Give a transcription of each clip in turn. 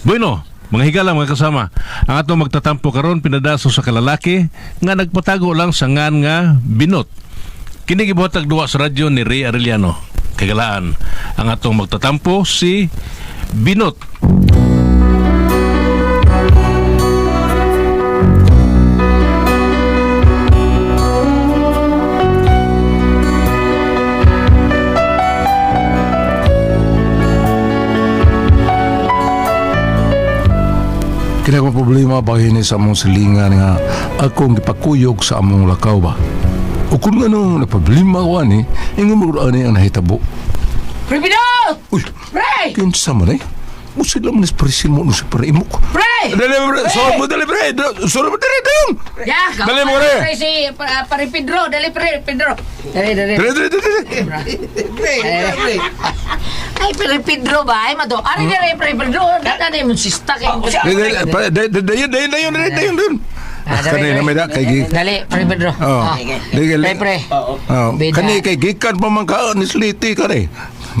Bueno, mga higala mga kasama, ang atong magtatampo karon pinadaso sa kalalaki nga nagpatago lang sa ngan nga binot. Kini duwa sa radyo ni Ray Arellano. Kagalaan, ang atong magtatampo si Binot. Kina ko problema bahin sa among silingan nga akong gipakuyog sa among lakaw ba. O kung ano na problema ko ani, ingon mo ani ang nahitabo. Rapido! Uy, Pre! kinsa man eh? Mo sila man espresin mo no si pre mo. Pre! Dali pre, sorry mo dali pre, sorry mo dali dayon. Ya, Dali mo, pre. pre. si pa, pare Pedro, dali pre, Pedro. Dali, dali. Dali dali dali. Dali. Ay, pare Pedro ba? Ay, mado. Ari dali, pre Pedro. Dada na yung sista kay. Dali dali pre, dali dali dali dali dayon dayon. Ah, dali, Kanina dali. may da kay gi. Dali, pre Pedro. Oh, Ah. dali Pre, pre. Oh, Bida. kani kay gikan pa man ka ni Sliti ka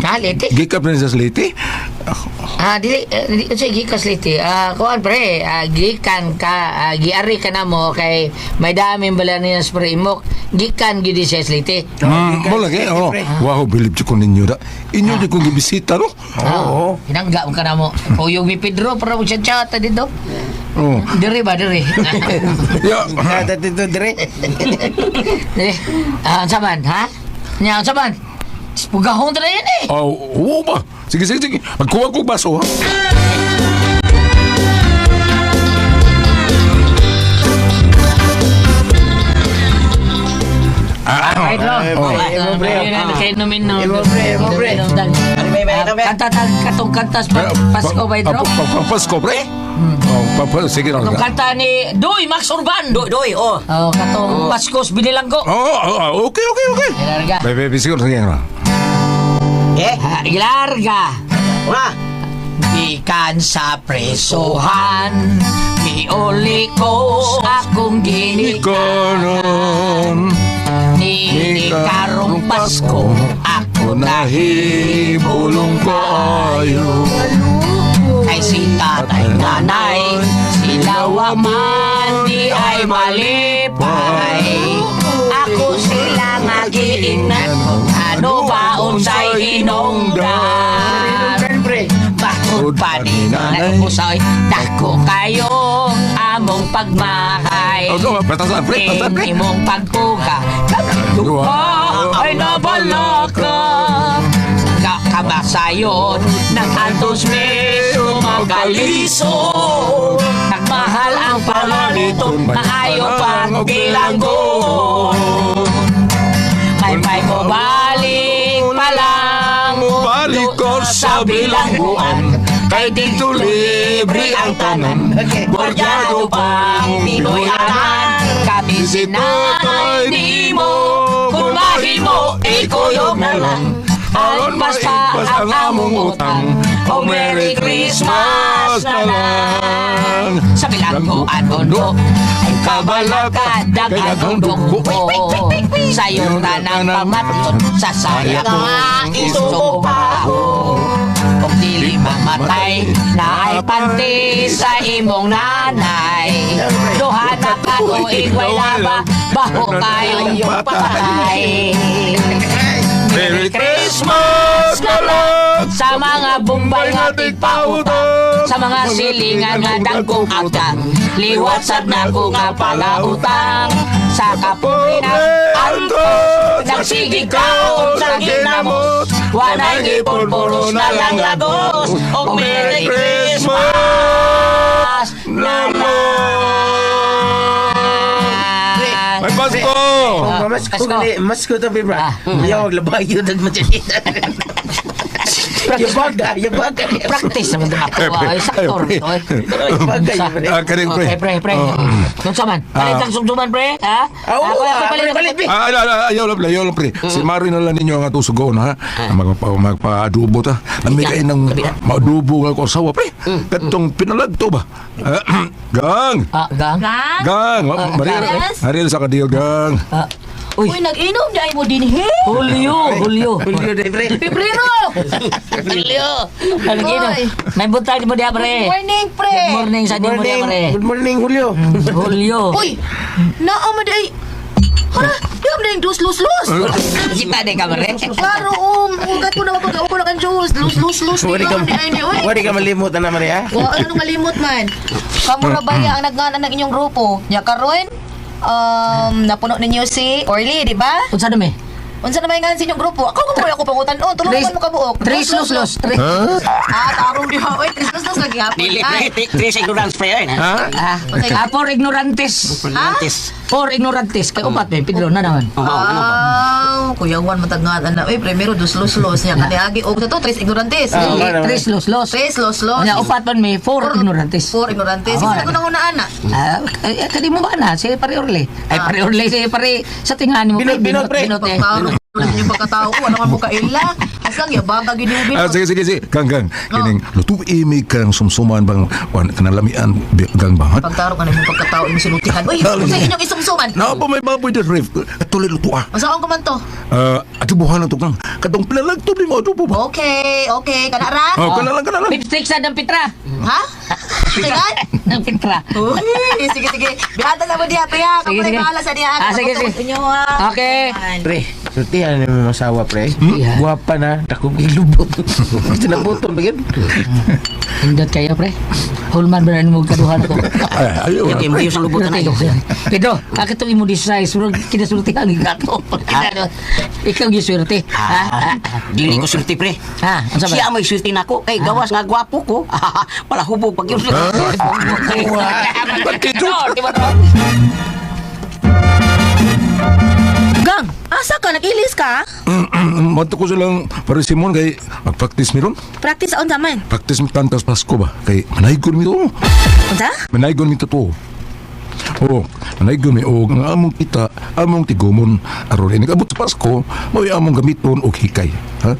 di. Gikan pa ni sa. Ah, dili, eh, dili, kasi gikas liti. Ah, kuan pre, ah, gikan ka, ah, giari ka na mo kay may daming bala niya sa pre imok. Gikan gidi siya liti. Mm, mo lagi oh. Wow, believe ko ninyo da. Inyo di kong gibisita no. Oo. Hinangga mo ka na mo. Kuyog ni Pedro para mo siya chata dito. Oh. Diri ba, diri? Ya. Ada dito dire. diri. Ah, ang saman, ha? Nya, ang saman. Pugahon talaga yan eh. Oh, oo ba? Sige, sige, sige. Magkuha ko baso, ha? Ah, oh. Ah, pre. na, no. Imo, pre, imo, pre. Ano may may kami? Kanta tag katong kantas pa Pasko ba pa- Pasko, pre? Oh, pa- pa- sige lang. Katong kanta ni Doy Max Urban. Doy, doy, oh. Oh, katong Paskos binilanggo. Oh, oh, oh, okay, okay, okay. Ilarga. Bebe, bebe, sige, sige lang. Eh, Ah, Ilarga. wala. Ikan sa presohan Miuli ko akong ginika Ikonon, Ni karong Pasko Ako nahibulong ko ayo. Ay si tatay nanay Sila waman di ay malipay Ako sila nga unsay hinungdan Bakit pa di na nagpusay Dako kayong among pagmahay. Imong pagpuga Duha. ay nabalaka. Kakabasayon ng antos meso magalisod Nagmahal ang palaliton Maayo pang bilanggon May may mo balik Ko sa bilangguan Kay dito libre ang tanan Borjado pang Pinoy anan? Kami sinanay di mo Kung mahimo ikuyog na lang. Alon basta ang among utang O Merry Christmas na lang. Sa bilangguan undo Ay kabalakad daghang dugo Sa'yo tanang pamaton Sa saya nga isubaho Kung dili mamatay na ay panty sa imong nanay. Duha na ka o igway laba Baho kayong patay Merry Christmas! Na lang sa mga bumbay nga tigpautang Sa mga silingan nga dagkong agdang Liwat sad na ko nga palautang Sa kapulinan antos Nagsigig kaon sa ginamos. Wanay gipulpulos na lang lagos. O Merry Christmas. Na Mas ko gali, mas ko to Ah, bibra. Yaw labay yun dag machinita. Yung baga, yung baga. Practice naman na ako ay saktor to eh. Yung baga, yung pre. Ah, kanin, pre. Pre, pre. Oh. Kung saman, palit ang sumsuman, pre, ha? Ah, oo, Ako, ako, ah, palit, palit, pre. Ah, ah, ah, ayaw lang, ayaw lang, pre. Si Mari na lang ninyo ang atong sugon, ha? Magpa, magpa-adubo ta. Lami kayo ng maadubo nga ko asawa, pre. Katong pinalagto ba? Ah, gang! Ah, gang? Gang! Ah, yes. Mariel sa kadil, gang. Ah, Uy, nag-inom na mo din, he? Julio, Julio. Julio de pre. Pebrero! Julio. Gino? Oy. May buntag mo diya, Good pre. morning, pre! Good morning sa Good di mo diya, pre. Good morning, Julio. Julio. Uy! Naa mo day! Hala, di mo na yung dos, los, los! Kita di ka, pre. Klaro, um, ugat ko na mapagawa ko na kang juice. Los, los, los, Wari ka, di ay ni, uy! wari ka malimot na Maria. Wa ano malimot man. Kamu ra baya ang nagngana ng inyong grupo. Nya karon um napuno ninyo si Orly, di ba? Unsa na me? Unsa na may nga sa inyong grupo? Ako kung ako pangutan on, tulungan mo kabuok. Tres los los. Tres. Ah, tarong di ha. Oy, tres los los lagi hapon. Dili, tres ignorance pa yun. Ha? Ha? Ah, ah, for ignorantes. Ignorantes. For ignorantes. Kay upat, me. Pedro na naman. Oo, ano ba? Ah, kuya Juan matagad ana. Oy, primero dos los los nya kaniagi og to tres ignorantes. Ah, wala. Tres los los. Tres los los. Nya upat man me. Four ignorantes. Four ignorantes. Ah, Isa ko na una ana. Ah, eh, kadi mo ba na? Si pare Orle. Ay, Ah. pare Orle, si pare sa tingani mo. Binot, binot, pre. Yung pagkatao ko, ano man mo kaila. Asang yababa gid mo Ah, sige, sige, sige. Gang, gang. Kining, luto imig kang sumsuman bang wan, kanalamian gang bangat. Pagtaro ka na yung pagkatao yung sinutihan. Uy, sa inyong isumsuman. Na pa may baboy de ref. Tuloy luto ah. Masaon ko man to. Ah, ati buhanan to kang. Kadong pinalagto ni mo ba? Okay, okay. Kana ra? Oh, kana lang, kana lang. Lipstick sa ng Petra. Ha? Tingnan? Ng Petra. Uy, sige, sige. Bihata na mo diya, priya. Sige, sige. bahala sa diya. Ah, sige, sige. Inyo? Okay. Pre, sultihan na mo masawa, pre. Yeah. Guwapa na. Takong ilubot. Sinabuton ba yun? Hindot kayo, pre. Hulman ba na mo kaduhan ko? Ay, ayaw. Yung imbiyo sa lubutan na yun. Pedro, akit itong imo size, pero kinasulti ang gato. Ikaw yung swerte. Ha? Ah, Dili ko sulti, pre. Ha? Ano ba? Siya may sulti na ko. Kay gawas nga gwapo ko. Wala hubog pag yun. Gang, asa ka? Nag-ilis ka? Mato ko silang pare Simon kay mag-practice mi ron. Practice on taman. Practice mi tantas Pasko ba? Kay manaygon mi to. Unsa? Manaygon mi to to. Oo, manaygon mi og nga among kita, among tigumon aron ini abot sa Pasko, mo among gamiton og hikay. Ha?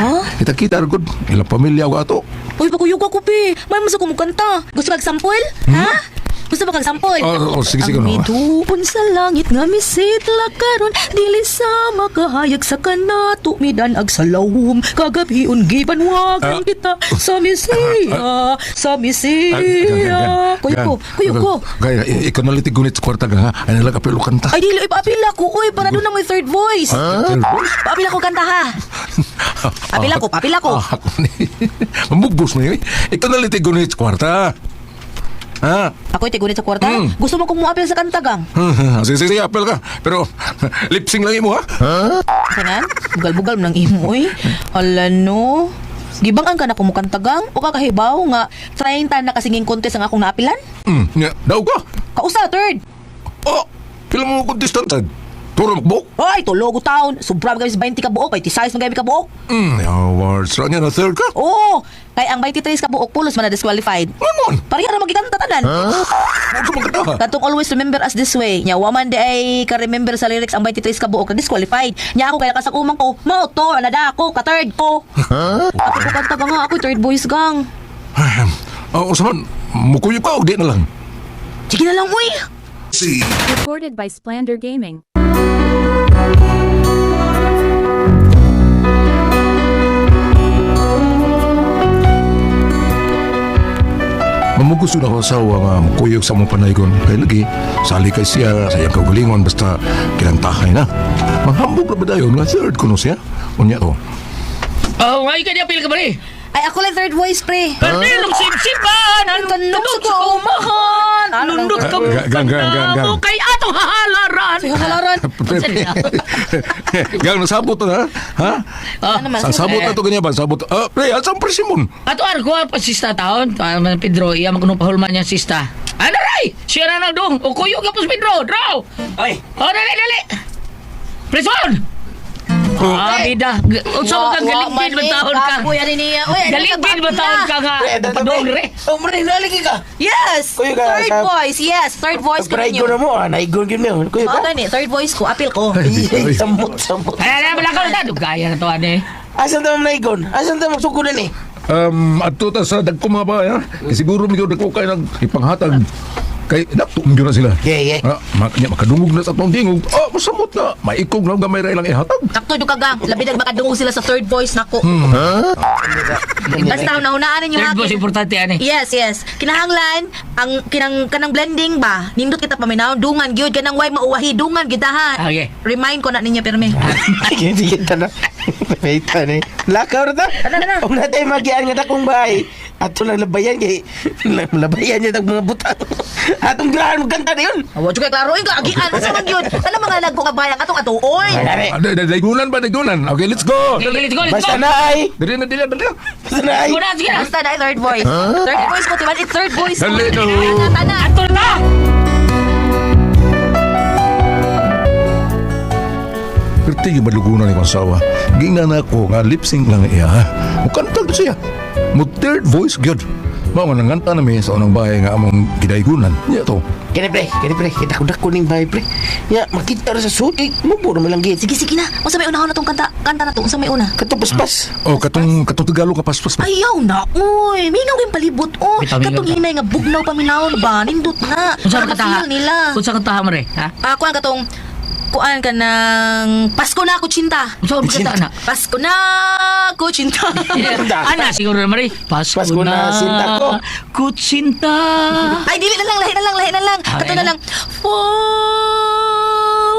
Oh? Kita kita gud ilang pamilya og ato. Uy, pakuyog ako, pe. May masa kumukanta. Gusto kag sample? Ha? Gusto ba kag sample? Oh, oh, sige, sige, Ang no. midupon sa langit nga misit lakaron dili sa makahayag sa kanato midan ag sa lawom kagabion giban wagan Ah. kita sa misiya sa misiya kuyo ko kuyo ko Gaya, ikaw na litig gunit sa kwarta ka ha. Ay nalang kapilo kanta. ay dili paapila ko oy para doon na may third voice Ha? paapila ko kanta ha Papila ko, papila ko. Ah. Mamubos mo yun. Ikaw na litig gunit sa kwarta. Ha? Ako itigunit sa kwarta. Hmm. Gusto mo kong muapil sa kanta gang? sige, sige, sige, apel ka. Pero, lipsing lang mo ha. Ha? Kanan? Bugal-bugal mo ng imo eh. Ala no. Gibangan ka na kumukantagang o kakahibaw nga 30 na kasinging contest ang akong naapilan? Hmm, nga, daw ka. Kausa, third. Oh, pila mo contestant. Turo makbok. Ay, tulogo taon. Sobra sa 20 ka buok. Ay, tisayos magabi ka buok. Hmm, awards. Ra niya na third ka. Oo. Kaya ang 23 ka buok, pulos man na disqualified. Ano? Pareha na magkikanta tanan. Ha? Sa mga ka? Katong always remember us this way. Nya waman di ay ka-remember sa lyrics ang 23 ka buok na disqualified. Nya ako kaya kasang umang ko, mao to, anada ako, ka-third ko. Ha? Ako ko kanta ba nga ako, third voice gang. Ay, oh, usaman, mukuyo ka o di na lang. Sige na lang, uy. Si... Recorded by Splander Gaming. Mamugusto na ako sa nga mukuyog sa mong panaygon. Kaya lagi, sali kay siya sa iyang kaugalingon basta kinantahay na. Manghambog na ba dayon nga third ko no siya? Unya to. Oh, ngayon ka niya pil ka ba ni? Ay, ako lang third voice, pre. Kanilong sipsipan, ang Tanong sa kaumahan, lundot ka Gang, gang, gang, gang, gang. kay atong hahalaran. Sige, halaran. Gang nasabot na, ha? Ano naman? Sa sabot na to ganyan ba? Sabot. Ah, pre, asang presimon? Ato ar ko pa sista taon, man Pedro, iya magkuno pahulman niya sista. Ano ray? Siya na nagdong. O kuyo ka pos Pedro, draw. Ay, O dali dali. Prison. Ah, bida. Unsa mo kang galinggid ba taon ka? Ako yan niya. Uy, ano Galinggid ba taon ka nga? Pre, dato, Padong pre. re. Oh, pre, nalagi ka. Yes! Kuya ka, Third voice, yes. Third voice ko ko na mo, ah. Naigon yun mo. Kuya Oo, ka. gani. Third voice ko. Apil ko. Samot, samot. Ay, ay, wala ka na Gaya na to ane. Asan tayo naigon? Asan tayo magsukulan eh? Um, ato ta sa dagko mga ba, ha? Siguro mi ko dagko kay nag ipanghatag. Kay naktum gyud na sila. Yeah, yeah. Ah, makanya makadungog na sa tong dingog. Ah, masamot na. Maikog lang gamay ra ilang ihatag. Sakto yung kagang. Labi na makadungog sila sa third voice nako. Basta hunahunaan ninyo Third ha. boss, importante eh. Yes, yes. Kinahanglan ang kinang kanang blending ba? Nindot kita paminaw dungan gyud kanang way mauwahi dungan gyud ha. Okay. Remind ko na ninyo pirmi. Sige, kita na. Pahita na eh. Lakaw na ta. Ano? Huwag na tayo magyaan nga takong bahay. Ato lang labayan kay labayan niya tag mga butang. Atong grahan magkanta na yun. Awa juga klaro ka agian sa man gyud. Ano mga nagko kabayang atong atuoy. Dali. Ah, Daygunan ba daygunan? Okay, let's go. Okay, let's go, let's Basta go. na ay. Dili na dili na dili. na. Basta na ay. Na. Basta na third voice. Third voice ko timan it's third voice. Dali, no. Tana. Ato na! Perti yung malugunan ni Konsawa. Gingan ako nga lip sync lang iya. Mukantag na siya. Mo third voice gyud. Mao nga nanganta na mi sa unang bahay nga among gidaygunan. Nya to. Kini pre, kini pre, kita ko dako ning bahay pre. Ya, makita ra sa suti. Mubo na malang git. Sige sige na. Unsa may unahon na tong kanta kanta na to? Unsa may una? Katupaspas. Oh, katong katong Tagalog ka paspas pa. Ayaw na, uy. Minaw yung palibot, oh. Katong hinay nga bugnaw paminawon ba? Nindot na. Para ka taha? ma-feel nila. Kung saan ka taha mo rin, ha? Ah, kuan katong kuan ka ng Pasko na ako cinta. Ka taha na? Pasko na ako cinta. Ana, siguro naman rin. Pasko, Pasko na, sinta ko. Kutsinta. Ay, dili na lang, lahi na lang, lahi na lang. Ah, Kato na na? lang. Fall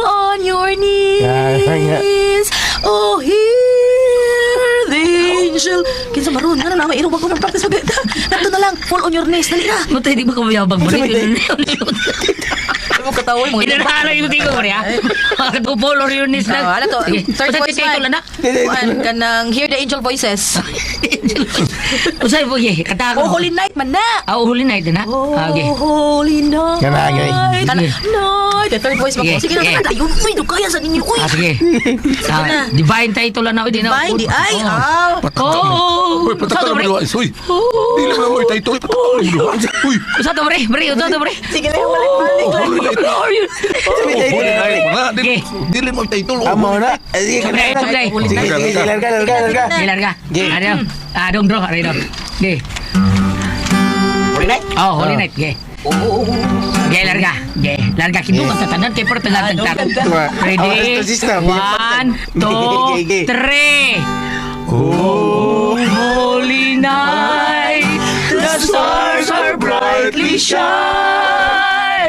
on your knees. Oh, hear the angel. Kinsa maroon, nga na irubag ko ng practice mag Kato na lang, fall on your knees, dali na. Matay, di ba ka mayabang ba? Ano mo katawoy mo? Inanahala yung tigo mo rin, ha? Makatupol or yun is Oh, ano to? Sige, Third voice man. lang na. Kuan ka ng Hear the Angel Voices. Usay po, ye. Kata Oh, ko. Holy Night man na. Ah, oh, huli night din, ha? Oh, Ah, okay. Holy Night. Yan na, okay. Kana. Night. The third voice mo Sige, ko. Sige na, kanta. Yun, uy, do kaya sa ninyo, uy. Ah, sige. Ah, divine title lang na. Di na. Divine, di ay. Oh. Oh, Uy, Sa to, patakal mo duwa. Uy. Dili mo mo itaito. Patakal mo duwa. Uy. Sa to, bre. Bre, sa to, bre. Sige na, balik-balik. Oh, Oh, mga. Dili mo itaito. Amo na. Sige. Sige, larga, larga, larga. Sige, larga. Okay. Ano? Ah, dong, dong. Aray, dong. Okay. Holy night. Oh, holy night. Okay. Okay, larga. Okay, larga. Kindu ka tatanan. Kaya pero tanan tanan. Ready? Oh, sister. One, two, three. Oh, holy night, the stars are brightly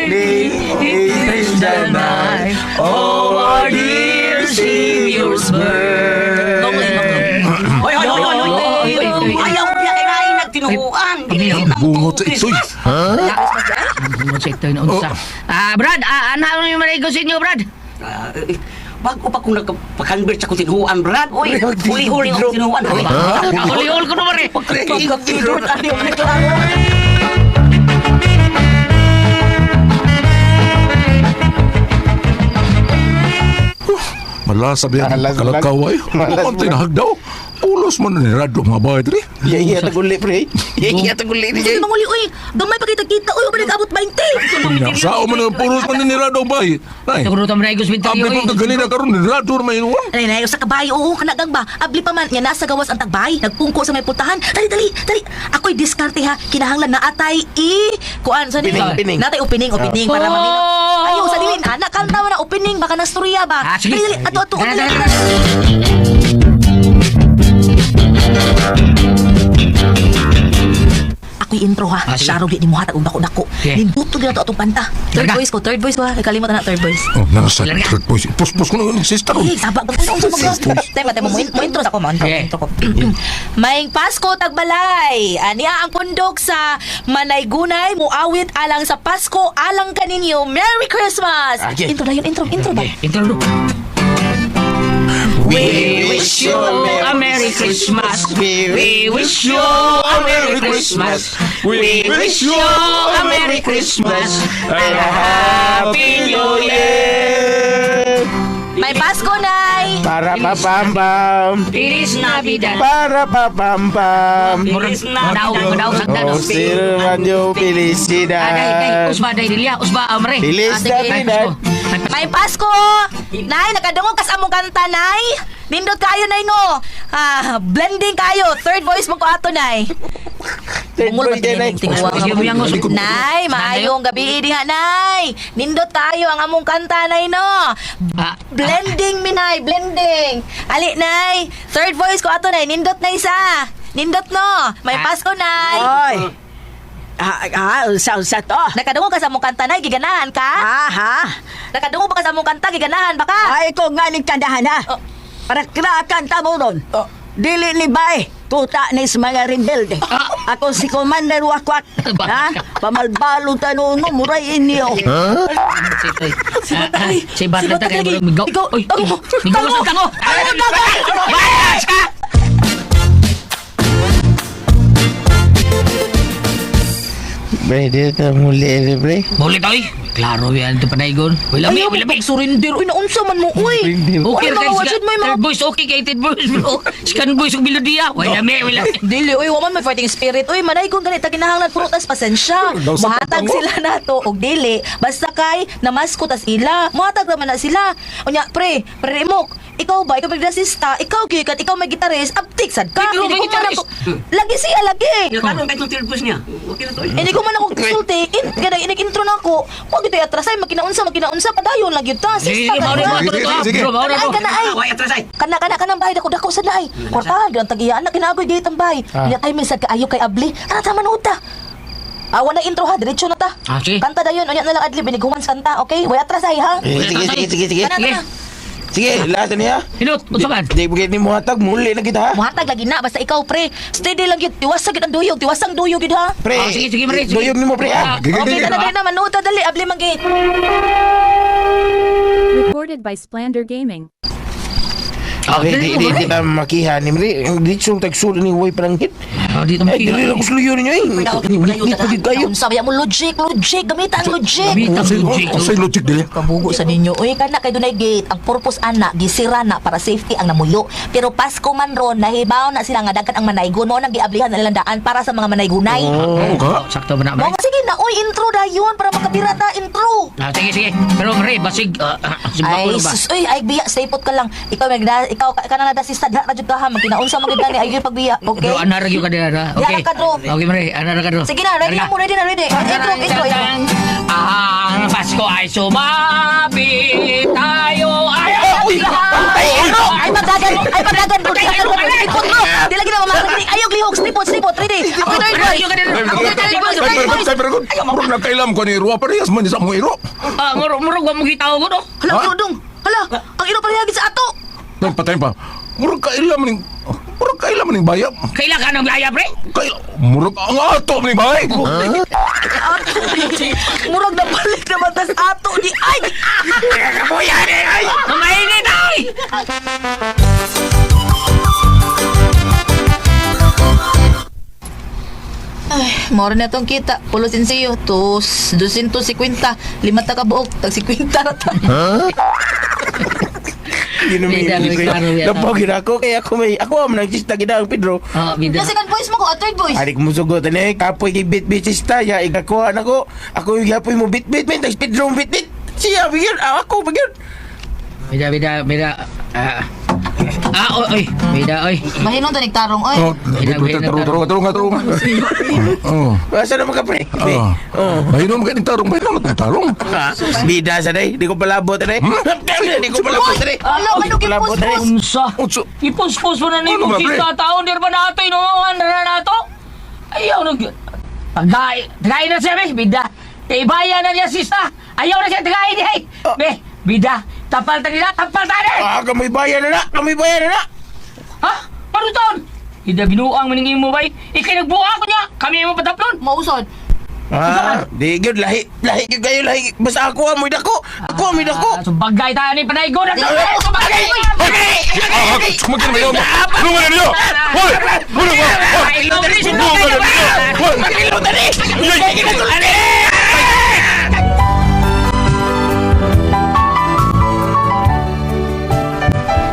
shining. It is the night, oh, our dear Savior's birth. Hoy, hoy, hoy, hoy, hoy. Oy, oy, oy. Ayaw niya kay Rai nagtinuhuan. Ayaw. Bungot sa itoy. Bungot sa ito yung unsa. Ah, Brad, ah, ano yung marigo sa inyo, Brad? Ah, eh, Bago pa kung nagpa-convert sa kung tinuhuan, Brad. Uy, huli-huli ako tinuhuan. Uy, Kahuli-huli ko naman eh. Pag-convert, ano yung Malasa biya Malas, kalakaw ay. Ang tinahagdaw. Ulos man ni radyo mga bahay diri. Iya, iya, taguli, pre. Iya, iya, taguli. Sige, manguli, uy. Gamay pa kita-kita, uy. Balik abot 20. Sao man ang pulos man ni radyo bahay. Ay. Siguro ito marigo sa bintang Abi yun. kong kaganina karon ni radyo may inuwan. Ay, na, sa kabay, oo, kanagang ba? Abli pa man, niya nasa gawas ang tagbay, nagpungko sa may putahan. Dali, dali, dali. Ako'y diskarte ha, kinahanglan na atay i... Kuan, sa Pining, pining. Natay opening, opening, para mamino. Anak, mo na opening, baka nastorya ba? Ah, sige. Dali, dali, ato, ato, Dali, opening. dali, Ako'y intro ha, Ah, sige. Saro di ni mo hatag og dako-dako. Okay. Ninduto din ato atong panta. Third Talaga? voice ko, third voice ko ha, kalimutan na third voice. Oh, nasa Larga. third voice. Puspos ko na sister. Eh, sabak ba tayo sa mga Tema, tema, mo mo intro mo intro, Okay. intro ko. Maing Pasko tagbalay. Ania ang pundok sa Manaygunay, muawit alang sa Pasko, alang kaninyo. Merry Christmas! Okay. Intro na yun, intro, intro ba? Okay, intro do. We wish you a Merry Christmas. We wish you a Merry Christmas. We wish you a Merry Christmas and a Happy New Year. May Pasko, Nay! Para pa pam pam. Feliz Navidad. Para pa pam pam. Murag madaw, madaw sa Oh, danos. still radio Ah, dai, dai, felicidad. usba dai dilia, usba amre. Feliz. Navidad. May Pasko! Nay, nakadungog kas among kanta, Nay! Nindot kayo nay ngo. Ah, blending kayo. Third voice mo ko ato nay. Bungol ba yan, Nay. maayong gabi diha nay. Nindot tayo ang among kanta nay no. Ah, Blending mi nay, blending. Ali nay, third voice ko ato nay, nindot na isa. Nindot no. May Ah. Pasko nay. Oy. Ah, ah, unsa-unsa to? Nakadungog ka sa among kanta nay, giganahan ka? Ah, ha? Nakadungog ba ka sa among kanta, giganahan ba ka? Ay, ko nga ni kandahan ha. Oh. Para krakan ta mo ron. Dili ni bay. Tuta ni sa mga rebelde. Ako si Commander Wakwak. ha? Pamalbalo tanuno, muray inyo. Si Bata ta kayo lagi. migaw. Ikaw, Oy, tango, migaw tango. sa tango. Bayas ka! Bre, di ka muli, eh, bre. Muli to, oy. Klaro yan ito panaygon. Wala mi, Ayaw wala mi. mo surrender. Uy, naunsa man mo, uy. Okay, Ano mga guys. watchod mo yung mga... Third voice, okay kay third voice, bro. Second voice, og melodia. Wala mi, wala mi. Dili, uy, waman may fighting spirit. Uy, manay kung ganito, kinahanglan prutas, pasensya. Mo. sila na to, og dili. Basta kay, namasko tas ila. Muhatag naman na sila. Unya, pre, pre, Remok, ikaw ba, ikaw may dasista, ikaw gikat, ikaw may gitarist, abtik sad ka. Ikaw may Hindi ko man ako, lagi siya, lagi. Kahit yung third voice niya? Okay na to. Hindi ko man ako sulti, in, gana, inig-intro na ako. Huwag ito atras ay, makinaunsa, makinaunsa, padayon lang yun ta. Sige, mo ka ito, Sige, mauri Ay, mo. kana ay. Away atras ay. Kana kana kana bayad ako dako sa day. Kwartahan gyud ang tag-iya anak kinagoy gayt ang bay. Nya tay min sad kaayo kay abli. Ana ta manood ta. Awa na intro ha, diretso na ta. Ah, sige. Kanta dayon, unya na lang adlib biniguman sa kanta, okay? Way atras ay ha. Eh, sige, sige, sige, sige. Kana kana. Sige, lahat niya. Hinot, unsaman? Di bukit ni mo hatag, muli na kita ha. Muhatag lagi na basta ikaw pre. Steady lang gyud, tiwasag ang duyog, tiwasang duyog gyud ha. Pre, Ah, sige, sige, sige. Duyog ni mo, pre ha. Gigi, Okay, gigi. na dali na manood ta dali, abli man gyud. Recorded by Splander Gaming. Okay, di, di, di ta makiha ni Mri. Di sung tagsul ni Woy parang hit. Ah, dito Ay, dili lang ko sluyo ninyo eh. Ni pagid kayo. Unsa ba mo logic, logic, gamita ang logic. Gamit ang logic. say logic dili. Kabugo sa ninyo. Uy, kana kay dunay gate. Ang purpose ana gisira na para safety ang namuyo. Pero Pasko man ron nahibaw na sila nga daghan ang manaygon mo nang giablihan na nilang daan para sa mga manaygunay. Oo ka? Sakto ba na, Marie? sige na oy intro dayon para makapira ta intro. Ah, sige, sige. Pero, Marie, basig, ah, ah, Ay, ba? sus, uy, ay biya, stay put ka lang. Ikaw magda, ikaw ka ka na dasista da radyo ka ha, magkinaunsa maganda ni ay pagbiya, okay? Bro, anar yung kadira na. Okay. Yan, kadro. Okay, Marie, anar ka dro. Sige na, ready na mo, ready na, ready. Intro, intro. Ang Pasko ay sumabi tayo ay Ay, pagdagan, ay, pagdagan, pagdagan, slipot mo. Di lagi na mamakakini. Ayog, lihok, slipot, slipot, ready. Ako third voice. Ako third voice, Ay, third pero voice. ay, pero murag nagkailam ko ni Ruwa parehas man sa mo iro. Ah, murag murag wa mo gitaw ko do. Hala, dong. Hala, ang iro parehagin sa ato. Tay patay pa. Murag kailam ning murag kailam ning bayab. Kaila ka ng laya, pre? Kay murag ang ato ning bayay. Murag na balik na matas ato ni ay. Kabuyan eh, ay! Mainit ay! Ay, moro na tong kita. Pulo sinsiyo. Tus, 250. Lima ta ka buok. Tag 50 na ta. Bida, may klaro yan, Napagin ako kaya ako may ako ang nagsista gid ang Pedro. Oh, bida. Yung second voice mo ko, at third voice. Adik mo sugot ni kapoy kay bit bit sista ya igakuha na ko. Ako yung gapoy mo bit bit bit tags Pedro bit bit. Siya bigyan ako bigyan. Bida, bida, bida. Ah, ah, oy, oy. Bida, oy. Mahinom ta tarong oy. Oh, tarong tarong tarong tarong. Oh. Asa na mga pre? Ah. Oh. Bahinom ka ni tarong, bahinom ka tarong. Ah, Bida sa day, di ko palabot na day. Di ko palabot na day. Ano, Di ano, na day. Unsa? Unsa? Ipuspos mo na ni Ano pre? sista taon dir ba nato inuungan na nato? Ayaw nag Pagdai, tagay na siya, bida. Kaibayan na niya sista. Ayaw na siya tagay di ay. Be, bida. Tapal ta nila, tapal ta ni. Ah, kami bayan na na, kami bayan na na. Ha? Paruton. Ida binuang maningin mo bay. Ikay nagbuha ko niya. Kami mo pataplon. Mausod. Ah, di gyud lahi, lahi gyud kayo lahi. Basta ako amoy dako. Ako amoy dako. Ah, so bagay tayo ni panay na. Eh, So bagay. Ah, kumagin mo yun. Lumang niyo. Hoy! Lumang mo. Hoy! Lumang niyo. Hoy! Magilo tani. Ay,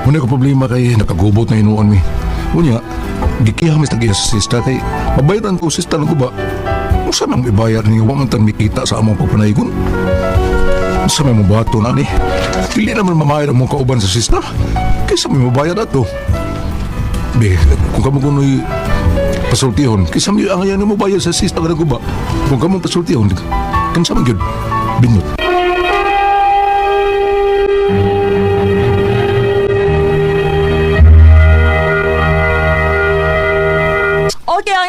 Muna ko problema kay nakagubot na inuon mi. Unya, gikiha mi tagiya sa sista kay mabayaran ko sista ng guba. Usa nang ibayar ni wa man tan mikita sa among pagpanaygon. Sa may mubato na ni. Dili naman mamayar mo kauban sa sista. Kaysa may mabayad na to. Be, kung kamo kuno'y pasultihon, kaysa may ang yan mo bayad sa sista ka ba? Kung kamo pasultihon, kansa man yun, binot.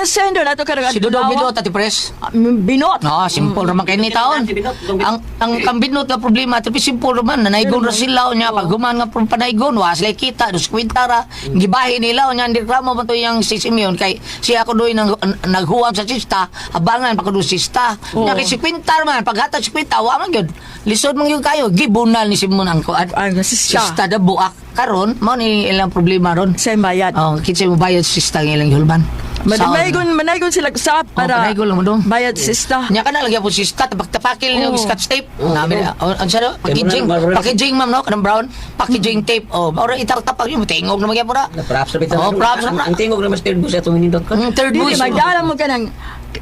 Ang sender na to karang Si Dodong Binot, Ati Pres. Binot. No, simple naman kayo ni taon. Ang ang ang binot nga problema, tapi simple naman, nanaygon ra sila niya pag human nga panaygon, wa sila kita, dos kwintara, gibahi nila nya ang reklamo man to yang si Simeon kay siya ako doy nang naghuwam sa sista, abangan pa kuno sista. Nya kay si kwintar man paghatag si kwinta, wa man gyud. Lisod man gyud kayo, gibunal ni Simon ang kuan. Ang sista. Sista da buak karon, mao ni ilang problema ron. Sa bayad. Oh, kitsa mo bayad sista ng ilang hulman. Manaygon, manaygon sila sa para panaygon lang mo dong. bayad sista. Nya kana lagi po si stat tapakil niyo Oo. scotch tape. Namin ang ano packaging packaging ma'am no kanang brown packaging tape. Oh, ora itak tapak niyo tingog na magyap ora. Props na bitaw. Oh, props na. Ang tingog na mas third bus atong hinindot ko. Mm, Third voice. magdala mo ka ng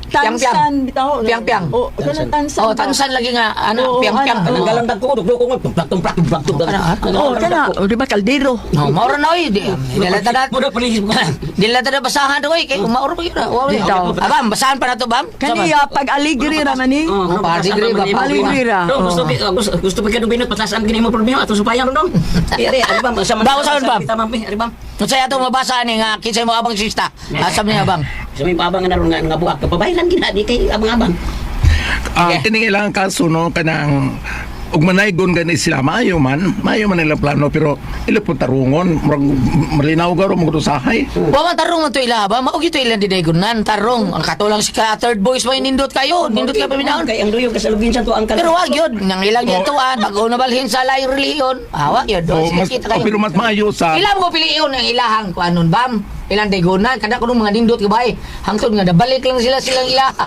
tansan bitaw. Piang-piang. Oh, tansan. Oh, tansan lagi nga ano piang-piang. ano, Ang galang dag ko, dugdo ko nga tumplak tumplak tumplak tumplak. Oh, kana, oh, di ba kaldero? Oh, maura na oy. Di dala tada. Muna panis mo. Dila tada basahan oy kay maura pa gyud. Wa Bitaw. Abam, basahan pa na to, bam. Kaniya pag aligri ra man ni. Oh, paligri ba, paligri ra. Gusto gusto gusto pa kadto binot patas am gini mo problema ato supayan dong. Iri, ari bam sa Bawo sa bam. Kita mampi, ari bam. Unsay ato mabasa ni nga kinsay mo abang sista. Asam niya abang. Sa may abang nga naron nga nga buak kapabayran gina di kay abang-abang. Ang yeah. kinilang kaso no kanang ug manaygon gani sila maayo man maayo man nila plano pero ila po tarungon murag malinaw garo mo to sahay Wa man tarong man to ila ba? Mao gito ila di gunan tarong. Ang katulang si ka third boys mo nindot kayo. Nindot ka pa binaon. Kay ang duyo kasalugin sa to ang Pero wag yun, nang ilang yung tuwan, bago na balhin sa layo reliyon, awa yun, o doon, mas sige, kita o, pero kayo. mas maayo sa Ilang ko piliyon ang ilahang ko anon bam, ilang daygunan, kada ko nung mga nindot ka ba eh, hangtod nga, nabalik lang sila silang ilaha.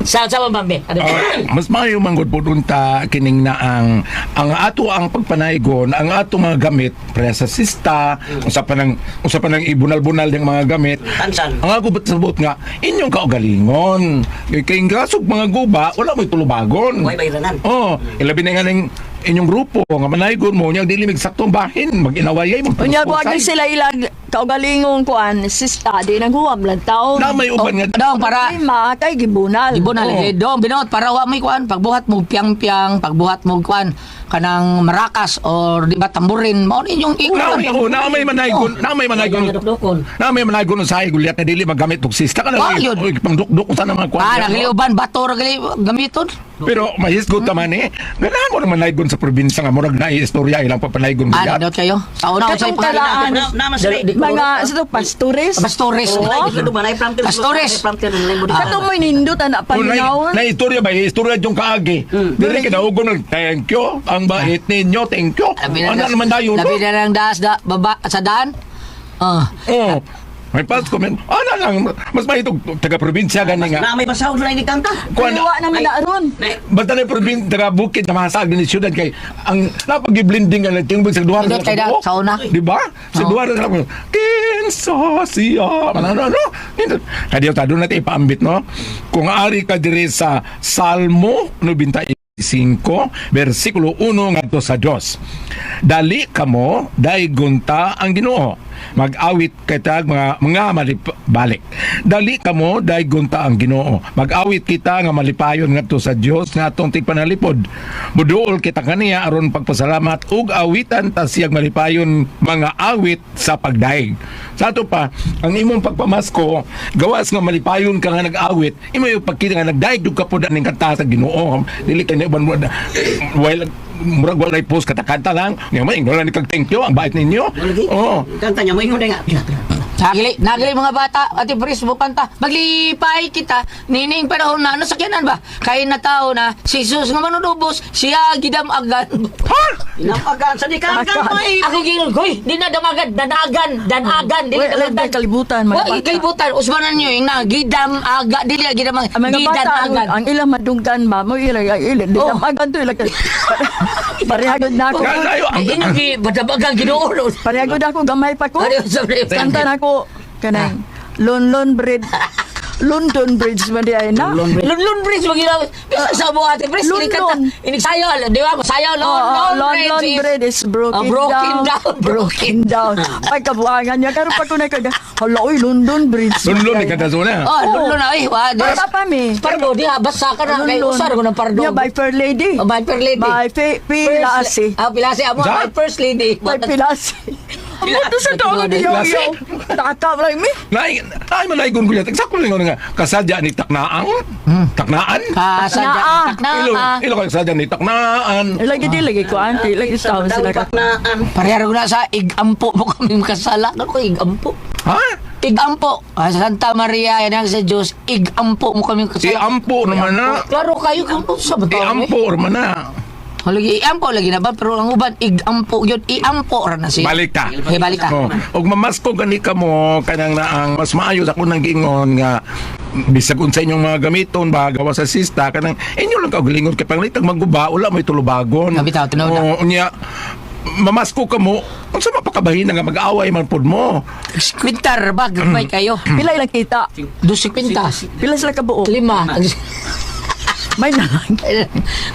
sa sa bambe, ano ba? mas maayo man gud po ta kining na ang ang ato ang pagpanaygon ang ato mga gamit pre sa sista usa pa nang usa pa nang ibunal-bunal ng mga gamit Tansan. ang ako sabot nga inyong kaugalingon kay gasog mga guba wala mo tulubagon Way bayranan. Oh, ilabi na nga ng inyong grupo nga manaygon mo nya dili magsaktong bahin mag-inawayay mo. Unya agi sila ilang kaugalingong kuan sista di naghuwam lang taon. Na may uban nga Dong, para, Problema kay gibunal. Ibo na lagi, dong, binot, para wa may kuan, pagbuhat mo piang-piang, pagbuhat mo kuan, kanang marakas, or di ba tamburin, mo yung na may oh, ikuan. na may manaygon, na may manaygon. Na may manaygon sa gulyat na dili magamit og sista ka Ah, na. yun. Oy, pangdukduk sa naman Ah, kwan. nagliuban, bato, ragali, gamiton. Pero mahisgot naman eh. Ganahan mo naman manaygon sa probinsya nga murag na istorya ilang papanaygon Ah, gulyat. nadot kayo. Sa una ko sa ipangalan. Na mas Mga sa to pastores. Pastores. Pastores. Katong mo nindot ana Kung na, paminaw. na istorya ba? Istorya yung kaagi. Dili kinaugon ng thank you. Ang bait ninyo, thank you. Ano naman tayo? Labi na lang das da, baba, sa daan. Ah. Oh. May Pasko men. Ano lang, mas mahitog taga-probinsya gani nga. Na may basaw na ni kanta. Kuan, Kaliwa naman na aron. basta na probinsya, taga bukid na mahasag din siyudad kay ang napag-blending nga tingog sa duha Pindot kay da, sa una. Di ba? Sa duha na lang. Kinsa siya. Ano, ano, ano. Kadiyo ta doon natin ipaambit, no? Kung ari ka diri sa Salmo 95 versikulo 1 ngadto sa Dios. Dali kamo dai gunta ang Ginoo. Mag-awit kita mga mga malibalik. Dali kamo dai gunta ang Ginoo. Mag-awit kita nga malipayon ngadto sa Dios nga atong tigpanalipod. Muduol kita kaniya aron pagpasalamat ug awitan ta siyang malipayon mga awit sa pagdaig. Sa ato pa, ang imong pagpamasko, gawas nga malipayon ka nga nag-awit, imo yung pagkita nga nagdaig dug ka po ning kanta sa Ginoo. Dili kay ban mo while murag walay post katakanta lang. Nga may wala ni kag thank you ang bait ninyo. Oo. Kanta niya mo ingon nga. Nagili, nagili mga bata, ati Pris, bukanta. Maglipay kita, nining panahon na, ano sakyanan ba? Kaya na tao na, si Jesus nga manunubos, siya gidamagan. Ha? Inapagan sa di ka Akan. may. Ako gingon, koy, di na damagan, danagan, danagan, dili Wala lang damagan. kalibutan mga bata. kalibutan, usbanan nyo, yung na, gidam, aga, dili, gidam, Ang mga bata ang, ilang madunggan ba mo ilang ang ilang di Oh. damagan to ilang parehagod na ako Kalayo ang Ino, gi, badamagan, ginoo. parehagod ako gamay pa ko kanta na ko kanang lon lon bread London Bridge man di ay na. London Bridge mo ginawa. Bisa sa mo ate Bridge London. kinikanta. Inig sayo, di ba? Sayo Oo, oo, London London Bridge. Bridge is broken, broken down. down. Broken down. Ay, kabuangan niya. Karoon pa ko na kada. Hala, oy, London Bridge. Lulun ni kada zona. Oh, London na eh. Wa, Basta pa mi. Pardo, di ha, basa ka na. Kay usar ko ng pardo. Yeah, by Fair Lady. Oh, by Fair Lady. By Fe- Pilasi. Ah, Pilasi. Amo, by First Lady. By Pilasi. Amo to sa tao ni yo Pilasi? yo. Takataw lang mi. Nay, nay manaygon ko yata. Sakto lang nga kasadya ni taknaang. Taknaan. Kasa Naa. Ilo, na. ilo kay kasadya ni taknaan. Lagi di lagi ko anti lagi sa sila ka. Pareharo na sa igampo mo kami makasala. Ano ko igampo? Ha? Igampo. Ah, sa Santa Maria, yan ang sa Diyos. Igampo mo kami kasala. ampo naman na. Klaro kayo kung sa bataw ni. ampo naman na. Lagi iampo lagi na ba pero ang uban igampo yun iampo ra na siya. Balik ka. Okay, balik ka. Oh, og mamasko gani ka mo kanang naang mas maayo sa kunang gingon nga bisag unsa inyong mga gamiton ba gawa sa sista kanang inyo lang kaugalingon kay pangalitag magguba wala may tulubagon. Ah, bitaw, tunaw na. Oh, unya mamasko ka mo unsa mapakabahin nga mag-away man pud mo. Kwintar ba gabay kayo? Pila ilang kita. Dusi kwintas. Pila sila ka buo. Lima. May nalang.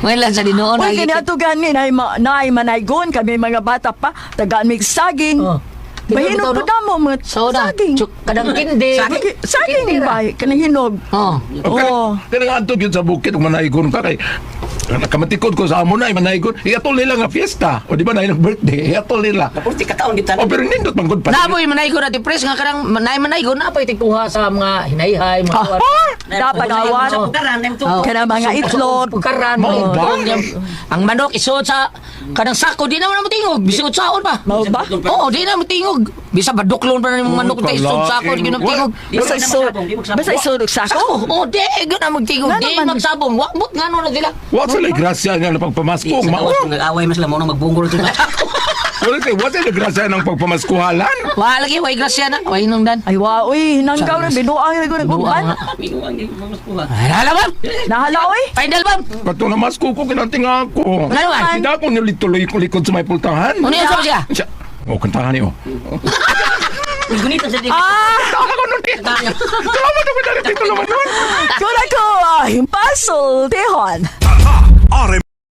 Ngayon lang sa dinoon. Uy, nakikita- kini ato gani na naay manaygon kami mga bata pa tagaan mig saging. Oh. Bahinog Bitaw, pa no? damo mga na, saging. chuk, kadang kindi. Saging, saging ba? Kanang hinog. Oh. O Oo. kanang adto gyud sa bukid manaygon ka kay Nakamatikod ko sa amo na, manaygon. Iatol nila nga fiesta. O di ba na yung birthday? Iatol nila. Purti kataon kita. O pero nindot man gud pa. Naboy manaygo na depres nga karang manay manaygo na pa itikuha sa mga hinayhay mga Ah, Dapat awan. Oh. Karan. Kana mga itlog. Mao mga itlog, ang manok isuot sa kanang sako di naman na matingog bisig saon pa Mao ba? Oo, di na matingog. Bisa baduklon pa na yung manok tayo isuot sa ako, di na matingog. Basta isod. Basta sa Sako, oh, di, gud na magtingog. Di naman. magsabong. Wakbot nga no na sila. Wa sa lay grasya nga na pagpamasko. Sa Mao. nag-away mas lang mo nang magbunggol ito. Wala kay wa sa lay grasya ng pagpamaskuhalan. Wa lagi, way grasya na, way nungdan. Ay wa oy, nanggaw na binuang na Buang kuban. Hala bam! Nahala oy. Final bam! Kato na masko ko kinanting ako. Ano man? Hindi ako nilituloy ko likod sa may pultahan. Ano yan siya? Siya. O, kantahan niyo. Gunito sa Ah, Taka ko nun. Salamat ako dali dito naman nun. kuna ko ah, himpasol tehon. RM